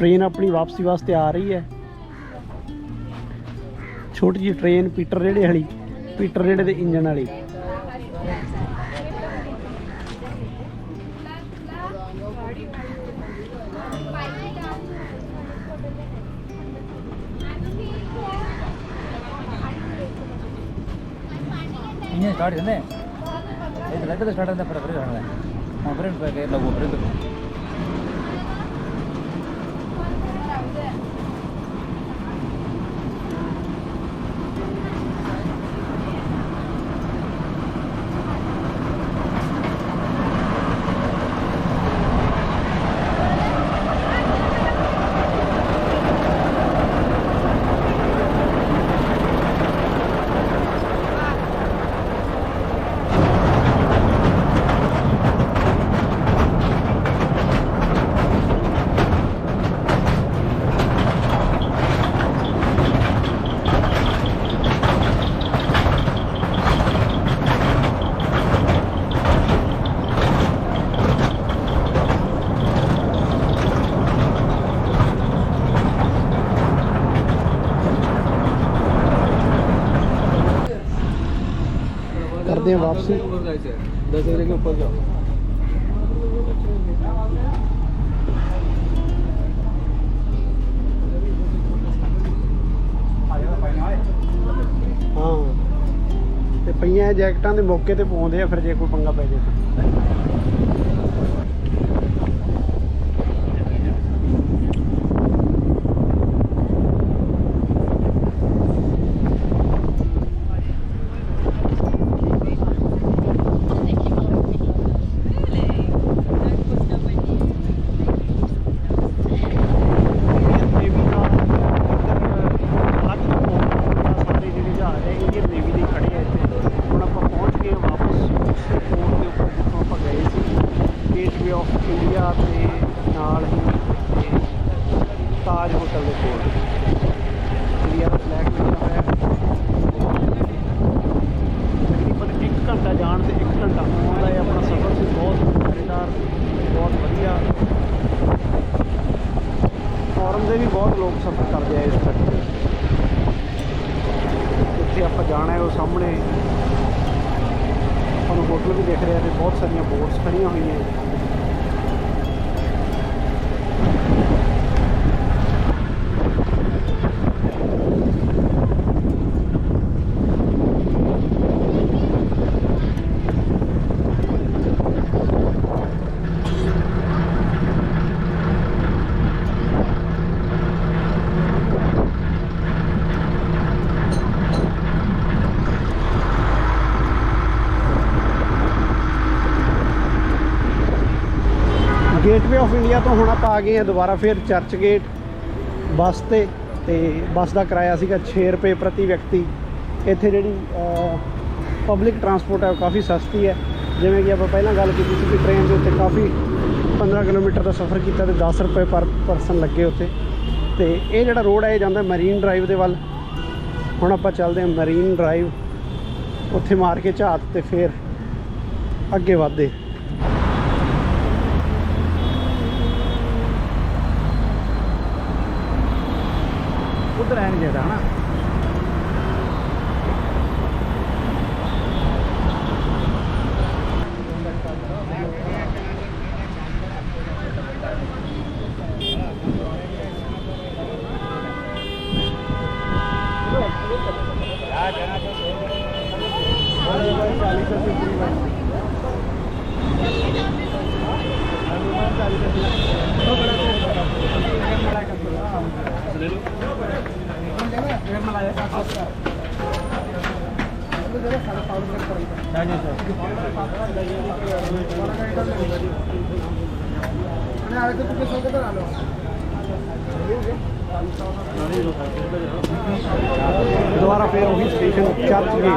Train ਆਪਣੀ ਵਾਪਸੀ ਵਾਸਤੇ ਆ ਰਹੀ ਹੈ। ਛੋਟੀ ਜੀ ਟ੍ਰੇਨ ਪੀਟਰ ਰੇੜੇ ਵਾਲੀ, ਪੀਟਰ ਰੇੜੇ ਦੇ ਇੰਜਨ ਵਾਲੀ। ಇನ್ನೇ ಸ್ಟಾರ್ಟ್ ಇದೆ ಐದು ಲೈಟಲ್ಲಿ ಸ್ಟಾರ್ಟ್ ಅಂತ ಬರೀ ಬರೀ ಹೊರಗಡೆ ಹಾಂ ಬರೀ ಲಗು ಬರೀ ಬೇಕು ਕਰਦੇ ਹਾਂ ਵਾਪਸੀ दस एरिया के ऊपर जाओ ਹਾਂ ਤੇ ਪਈਆਂ ਇਹ ਜੈਕਟਾਂ ਦੇ ਮੌਕੇ ਤੇ ਪਾਉਂਦੇ ਆ ਫਿਰ ਜੇ ਕੋਈ ਪੰਗਾ ਪੈ ਜੇ ਤਾਂ ਸਾਰੀਆਂ ਬੋਟਸ ਖੜੀਆਂ ਹੋਈਆਂ ਗੇਟਵੇ ਤੋਂ ਹੁਣ ਆਪਾਂ ਆ ਗਏ ਹਾਂ ਦੁਬਾਰਾ ਫਿਰ ਚਰਚ ਗੇਟ ਬੱਸ ਤੇ ਤੇ ਬੱਸ ਦਾ ਕਿਰਾਇਆ ਸੀਗਾ 6 ਰੁਪਏ ਪ੍ਰਤੀ ਵਿਅਕਤੀ। ਇੱਥੇ ਜਿਹੜੀ ਪਬਲਿਕ ਟਰਾਂਸਪੋਰਟ ਹੈ ਉਹ ਕਾਫੀ ਸਸਤੀ ਹੈ ਜਿਵੇਂ ਕਿ ਆਪਾਂ ਪਹਿਲਾਂ ਗੱਲ ਕੀਤੀ ਸੀ ਕਿ ਟ੍ਰੇਨ ਦੇ ਉੱਤੇ ਕਾਫੀ 15 ਕਿਲੋਮੀਟਰ ਦਾ ਸਫ਼ਰ ਕੀਤਾ ਤੇ 10 ਰੁਪਏ ਪਰ ਪਰਸਨ ਲੱਗੇ ਉੱਤੇ ਤੇ ਇਹ ਜਿਹੜਾ ਰੋਡ ਹੈ ਇਹ ਜਾਂਦਾ ਮਰੀਨ ਡਰਾਈਵ ਦੇ ਵੱਲ। ਹੁਣ ਆਪਾਂ ਚੱਲਦੇ ਹਾਂ ਮਰੀਨ ਡਰਾਈਵ ਉੱਥੇ ਮਾਰ ਕੇ ਝਾਤ ਤੇ ਫਿਰ ਅੱਗੇ ਵਧਦੇ। ਉਧਰ ਐਨ ਜਿਹੜਾ दोबारा फिर वही स्टेशन चार चुके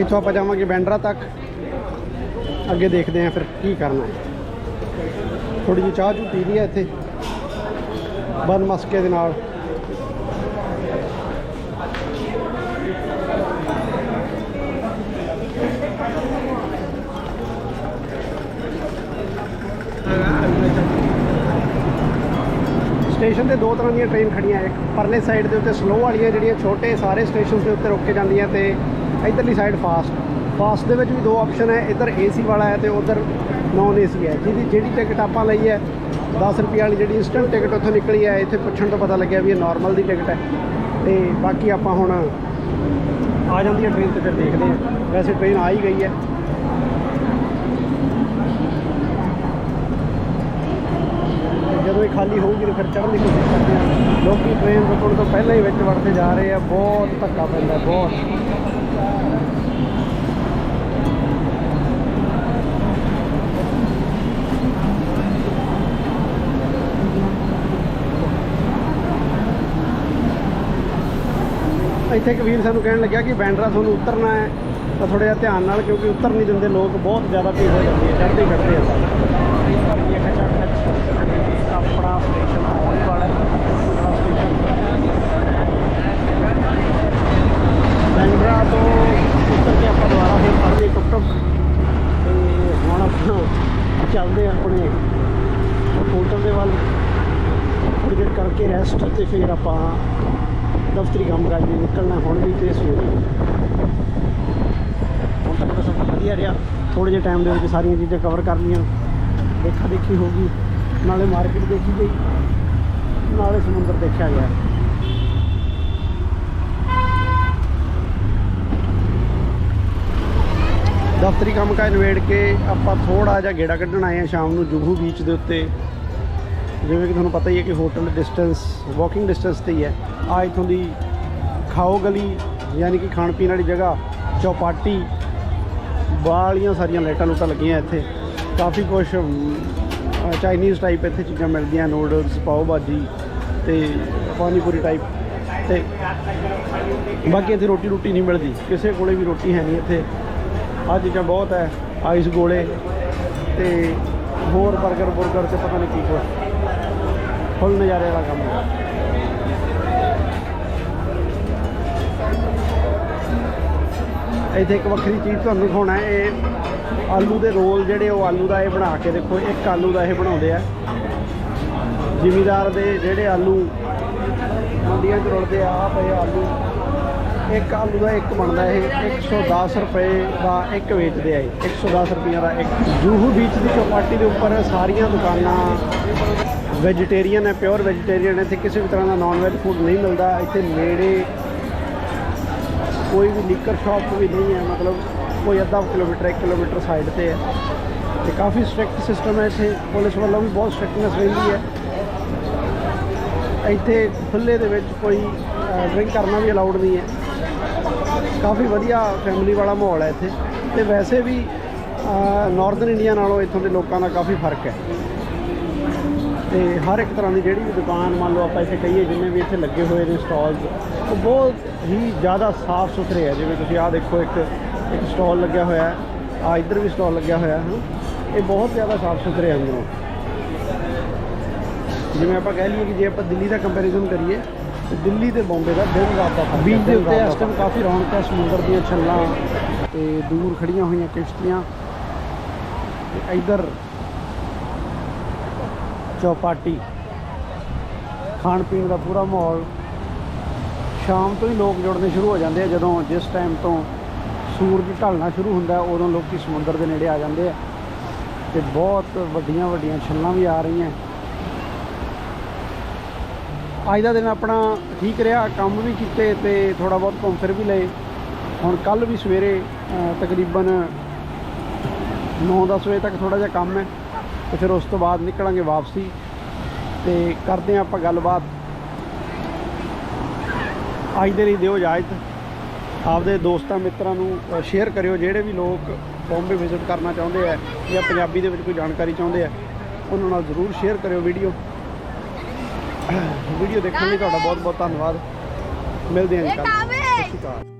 इतों आप जावे बैंड्रा तक। अगे देखते हैं फिर की करना। है थोड़ी जी चाह चू पी ली है इतने। ਬਨ ਮਸਕੇ ਦੇ ਨਾਲ। ਸਟੇਸ਼ਨ ਤੇ ਦੋ ਤਰ੍ਹਾਂ ਦੀਆਂ ਟ੍ਰੇਨ ਖੜੀਆਂ ਇੱਕ ਪਰਲੇ ਸਾਈਡ ਦੇ ਉੱਤੇ ਸਲੋ ਵਾਲੀਆਂ ਜਿਹੜੀਆਂ ਛੋਟੇ ਸਾਰੇ ਸਟੇਸ਼ਨ ਦੇ ਉੱਤੇ ਰੁਕ ਕੇ ਜਾਂਦੀਆਂ ਤੇ ਇਧਰਲੀ ਸਾਈਡ ਫਾਸਟ ਫਾਸਟ ਦੇ ਵਿੱਚ ਵੀ ਦੋ ਆਪਸ਼ਨ ਹੈ, ਇੱਧਰ ਏਸੀ ਵਾਲਾ ਹੈ ਤੇ ਉਧਰ ਨਾਨ ਏਸੀ ਹੈ। ਜਿਹਦੀ ਜਿਹੜੀ ਟਿਕਟ ਆਪਾਂ ਲਈ ਹੈ 10 ਰੁਪਏ ਵਾਲੀ ਜਿਹੜੀ ਇਨਸਟੈਂਟ ਟਿਕਟ ਉੱਥੋਂ ਨਿਕਲੀ ਹੈ, ਇੱਥੇ ਪੁੱਛਣ ਤੋਂ ਪਤਾ ਲੱਗਿਆ ਵੀ ਇਹ ਨਾਰਮਲ ਦੀ ਟਿਕਟ ਹੈ। ਤੇ ਬਾਕੀ ਆਪਾਂ ਹੁਣ ਆ ਜਾਂਦੀ ਹੈ ਟ੍ਰੇਨ ਤੇ ਫਿਰ ਦੇਖਦੇ ਹਾਂ। ਵੈਸੇ ਟ੍ਰੇਨ ਆ ਹੀ ਗਈ ਹੈ। ਜਦੋਂ ਇਹ ਖਾਲੀ ਹੋਊਗੀ ਤਾਂ ਫਿਰ ਚੜ੍ਹਨ ਦੀ ਕੋਸ਼ਿਸ਼ ਕਰਦੇ ਹਾਂ। ਲੋਕੀ ਟ੍ਰੇਨ ਰੁਕਣ ਤੋਂ ਪਹਿਲਾਂ ਹੀ ਵਿੱਚ ਵੜਦੇ ਜਾ ਰਹੇ ਆ। ਬਹੁਤ ਧੱਕਾ ਪੈਂਦਾ, ਬਹੁਤ। ਇੱਥੇ ਇੱਕ ਵੀਰ ਸਾਨੂੰ ਕਹਿਣ ਲੱਗਿਆ ਕਿ ਬੈਂਡਰਾ ਤੁਹਾਨੂੰ ਉਤਰਨਾ ਹੈ, ਤਾਂ ਥੋੜਾ ਜਿਹਾ ਧਿਆਨ ਨਾਲ, ਕਿਉਂਕਿ ਉਤਰ ਨਹੀਂ ਦਿੰਦੇ ਲੋਕ ਬਹੁਤ ਜ਼ਿਆਦਾ ਭੀੜ ਹੋ ਜਾਂਦੀ ਹੈ, ਚੜ੍ਹਦੇ ਹੀ ਚੜ੍ਹਦੇ ਆ ਆਪਣਾ ਸਟੇਸ਼ਨ ਆਉਣ ਵਾਲਾ ਬੈਂਡਰਾ ਤੋਂ ਉਤਰ ਕੇ ਆਪਾਂ ਦੁਬਾਰਾ ਫਿਰ ਫੜਦੇ ਟੁਕ ਟੁਕ ਤੇ ਹੁਣ ਆਪਾਂ ਚੱਲਦੇ ਹਾਂ ਆਪਣੇ ਹੋਟਲ ਦੇ ਵੱਲ। ਥੋੜ੍ਹੀ ਦੇਰ ਕਰਕੇ ਰੈਸਟ ਤੇ ਫਿਰ ਆਪਾਂ ਦਫ਼ਤਰੀ ਕੰਮ ਕਾਜ ਲਈ ਨਿਕਲਣਾ, ਹੁਣ ਵੀ ਤੇ ਸਵੇਰੇ ਹੁਣ ਤੱਕ ਤਾਂ ਸਭ ਵਧੀਆ ਰਿਹਾ। ਥੋੜੇ ਜਿਹੇ ਟਾਈਮ ਦੇ ਵਿੱਚ ਸਾਰੀਆਂ ਚੀਜ਼ਾਂ ਕਵਰ ਕਰ ਲਈਆਂ। ਦੇਖਾ ਦੇਖੀ ਹੋ ਗਈ। ਨਾਲੇ ਮਾਰਕੀਟ ਦੇਖੀ ਗਈ। ਨਾਲੇ ਸਮੁੰਦਰ ਦੇਖਿਆ ਗਿਆ। ਦਫ਼ਤਰੀ ਕੰਮ ਕਾਜ ਨਿਬੇੜ ਕੇ ਆਪਾਂ ਥੋੜਾ ਜਿਹਾ ਗੇੜਾ ਕੱਢਣ ਆਏ ਆ ਸ਼ਾਮ ਨੂੰ ਜੁਗੂ ਬੀਚ ਦੇ ਉੱਤੇ। ਜਿਵੇਂ ਕਿ ਤੁਹਾਨੂੰ ਪਤਾ ਹੀ ਹੈ ਕਿ ਹੋਟਲ ਡਿਸਟੈਂਸ ਵਾਕਿੰਗ ਡਿਸਟੈਂਸ ਤੇ ਹੀ ਹੈ। ਆ ਇਥੋਂ ਦੀ ਖਾਓ ਗਲੀ, ਯਾਨੀ ਕਿ ਖਾਣ ਪੀਣ ਵਾਲੀ ਜਗ੍ਹਾ, ਚੌਪਾਟੀ ਬਾਲੀਆਂ ਸਾਰੀਆਂ ਲਾਈਟਾਂ ਲੂਟਾਂ ਲੱਗੀਆਂ ਇੱਥੇ। ਕਾਫੀ ਕੁਝ ਚਾਈਨੀਜ਼ ਟਾਈਪ ਇੱਥੇ ਚੀਜ਼ਾਂ ਮਿਲਦੀਆਂ ਨੂਡਲਸ ਪਾਓ ਭਾਜੀ ਤੇ ਪਾਨੀਪੂਰੀ ਟਾਈਪ ਤੇ ਬਾਕੀ ਇੱਥੇ ਰੋਟੀ ਰੋਟੀ ਨਹੀਂ ਮਿਲਦੀ। ਕਿਸੇ ਕੋਲੇ ਵੀ ਰੋਟੀ ਹੈ ਨਹੀਂ ਇੱਥੇ। ਆਹ ਚੀਜ਼ਾਂ ਬਹੁਤ ਹੈ ਆਈਸ ਗੋਲੇ ਤੇ ਹੋਰ 버ਗਰ ਬੁਰਗਰ ਤੇ ਪਤਾ ਨਹੀਂ ਕੀ ਕੁਛ। ਫੁੱਲ ਨਜ਼ਾਰੇ ਦਾ ਕੰਮ ਹੈ। ਇੱਥੇ ਇੱਕ ਵੱਖਰੀ ਚੀਜ਼ ਤੁਹਾਨੂੰ ਦਿਖਾਉਣਾ ਇਹ ਆਲੂ ਦੇ ਰੋਲ ਜਿਹੜੇ ਉਹ ਆਲੂ ਦਾ ਇਹ ਬਣਾ ਕੇ ਦੇਖੋ, ਇੱਕ ਆਲੂ ਦਾ ਇਹ ਬਣਾਉਂਦੇ ਆ। ਜ਼ਿਮੀਦਾਰ ਦੇ ਜਿਹੜੇ ਆਲੂ ਮੰਡੀਆਂ 'ਚ ਰੁਲਦੇ ਆ, ਆਹ ਪਏ ਆਲੂ। ਇੱਕ ਆਲੂ ਦਾ ਇੱਕ ਬਣਦਾ ਇਹ 110 ਰੁਪਏ ਦਾ ਇੱਕ ਵੇਚਦੇ ਆ ਇਹ। 110 ਰੁਪਈਆ ਦਾ ਇੱਕ। ਜੂਹੂ ਬੀਚ ਦੀ ਚੌਪਾਟੀ ਦੇ ਉੱਪਰ ਸਾਰੀਆਂ ਦੁਕਾਨਾਂ ਵੈਜੀਟੇਰੀਅਨ ਹੈ ਪਿਓਰ ਵੈਜੀਟੇਰੀਅਨ ਹੈ, ਇੱਥੇ ਕਿਸੇ ਵੀ ਤਰ੍ਹਾਂ ਦਾ ਨਾਨ ਵੈਜ ਫੂਡ ਨਹੀਂ ਮਿਲਦਾ, ਇੱਥੇ ਨੇੜੇ ਕੋਈ ਵੀ ਲੀਕਰ ਸ਼ਾਪ ਵੀ ਨਹੀਂ ਹੈ, ਮਤਲਬ ਕੋਈ ਅੱਧਾ ਕਿਲੋਮੀਟਰ 1 ਕਿਲੋਮੀਟਰ ਸਾਈਡ ਤੇ ਹੈ। ਤੇ ਕਾਫੀ ਸਟ੍ਰਿਕਟ ਸਿਸਟਮ ਹੈ ਇੱਥੇ ਪੁਲਿਸ ਵੱਲੋਂ ਵੀ ਬਹੁਤ ਸਟ੍ਰਿਕਟਨੈਸ ਰਹਿੰਦੀ ਹੈ। ਇੱਥੇ ਖੁੱਲੇ ਦੇ ਵਿੱਚ ਕੋਈ ਡਰਿੰਕ ਕਰਨਾ ਵੀ ਅਲਾਉਡ ਨਹੀਂ ਹੈ। ਕਾਫੀ ਵਧੀਆ ਫੈਮਿਲੀ ਵਾਲਾ ਮਾਹੌਲ ਹੈ ਇੱਥੇ। ਤੇ ਵੈਸੇ ਵੀ ਨਾਰਥਰਨ ਇੰਡੀਆ ਨਾਲੋਂ ਇੱਥੋਂ ਦੇ ਲੋਕਾਂ ਦਾ ਕਾਫੀ ਫ਼ਰਕ ਹੈ। ਤੇ ਹਰ ਇੱਕ ਤਰ੍ਹਾਂ ਦੀ ਜਿਹੜੀ ਵੀ ਦੁਕਾਨ ਮੰਨ ਲਓ ਆਪਾਂ ਇੱਥੇ ਕਹੀਏ ਜਿੰਨੇ ਵੀ ਇੱਥੇ ਲੱਗੇ ਹੋਏ ਨੇ ਸਟਾਲਸ ਉਹ ਬਹੁਤ ਹੀ ਜ਼ਿਆਦਾ ਸਾਫ਼ ਸੁਥਰੇ ਹੈ ਜਿਵੇਂ ਤੁਸੀਂ ਆਹ ਦੇਖੋ ਇੱਕ ਇੱਕ ਸਟਾਲ ਲੱਗਿਆ ਹੋਇਆ ਹੈ ਆ ਇੱਧਰ ਵੀ ਸਟਾਲ ਲੱਗਿਆ ਹੋਇਆ ਹੈ ਇਹ ਬਹੁਤ ਜ਼ਿਆਦਾ ਸਾਫ਼ ਸੁਥਰੇ ਹੈ ਅੰਦਰੋਂ ਜਿਵੇਂ ਆਪਾਂ ਕਹਿ ਲਈਏ ਕਿ ਜੇ ਆਪਾਂ ਦਿੱਲੀ ਦਾ ਕੰਪੈਰੀਜ਼ਨ ਕਰੀਏ ਤੇ ਦਿੱਲੀ ਤੇ ਬੰਬੇ ਦਾ ਦਿਨ ਰਾਤ ਦਾ ਫ਼ਰਕ ਬੀਚ ਦੇ ਉੱਤੇ ਇਸ ਟਾਈਮ ਕਾਫੀ ਰੌਣਕ ਹੈ ਸਮੁੰਦਰ ਦੀਆਂ ਛੱਲਾਂ ਤੇ ਦੂਰ ਖੜੀਆਂ ਹੋਈਆਂ ਕਿਸ਼ਤੀਆਂ। ਤੇ ਇੱਧਰ ਚੌਪਾਟੀ ਖਾਣ ਪੀਣ ਦਾ ਪੂਰਾ ਮਾਹੌਲ। ਸ਼ਾਮ ਤੋਂ ਹੀ ਲੋਕ ਜੁੜਨੇ ਸ਼ੁਰੂ ਹੋ ਜਾਂਦੇ ਆ, ਜਦੋਂ ਜਿਸ ਟਾਈਮ ਤੋਂ ਸੂਰਜ ਢਲਣਾ ਸ਼ੁਰੂ ਹੁੰਦਾ, ਉਦੋਂ ਲੋਕੀ ਸਮੁੰਦਰ ਦੇ ਨੇੜੇ ਆ ਜਾਂਦੇ ਆ। ਤੇ ਬਹੁਤ ਵੱਡੀਆਂ ਵੱਡੀਆਂ ਛੱਲਾਂ ਵੀ ਆ ਰਹੀਆਂ। ਅੱਜ ਦਾ ਦਿਨ ਆਪਣਾ ਠੀਕ ਰਿਹਾ, ਕੰਮ ਵੀ ਕੀਤੇ ਤੇ ਥੋੜਾ ਬਹੁਤ ਘੁੰਮ ਫਿਰ ਵੀ ਲਏ। ਹੁਣ ਕੱਲ ਵੀ ਸਵੇਰੇ ਤਕਰੀਬਨ 9-10 ਵਜੇ ਤੱਕ ਥੋੜਾ ਜਿਹਾ ਕੰਮ ਹੈ। ਤੇ ਫਿਰ ਉਸ ਤੋਂ ਬਾਅਦ ਨਿਕਲਾਂਗੇ ਵਾਪਸੀ ਤੇ ਕਰਦੇ ਹਾਂ ਆਪਾਂ ਗੱਲਬਾਤ। ਅੱਜ ਦੇ ਲਈ ਦਿਓ ਇਜਾਜ਼ਤ। ਆਪਦੇ ਦੋਸਤਾਂ ਮਿੱਤਰਾਂ ਨੂੰ ਸ਼ੇਅਰ ਕਰਿਓ, ਜਿਹੜੇ ਵੀ ਲੋਕ ਬੰਬੇ ਵਿਜ਼ਿਟ ਕਰਨਾ ਚਾਹੁੰਦੇ ਆ ਜਾਂ ਪੰਜਾਬੀ ਦੇ ਵਿੱਚ ਕੋਈ ਜਾਣਕਾਰੀ ਚਾਹੁੰਦੇ ਆ, ਉਹਨਾਂ ਨਾਲ ਜ਼ਰੂਰ ਸ਼ੇਅਰ ਕਰਿਓ ਵੀਡੀਓ ਵੀਡੀਓ ਦੇਖਣ ਲਈ ਤੁਹਾਡਾ ਬਹੁਤ ਬਹੁਤ ਧੰਨਵਾਦ। ਮਿਲਦੇ ਹਾਂ ਜੀ ਕੱਲ੍ਹ। ਸਤਿ ਸ਼੍ਰੀ ਅਕਾਲ।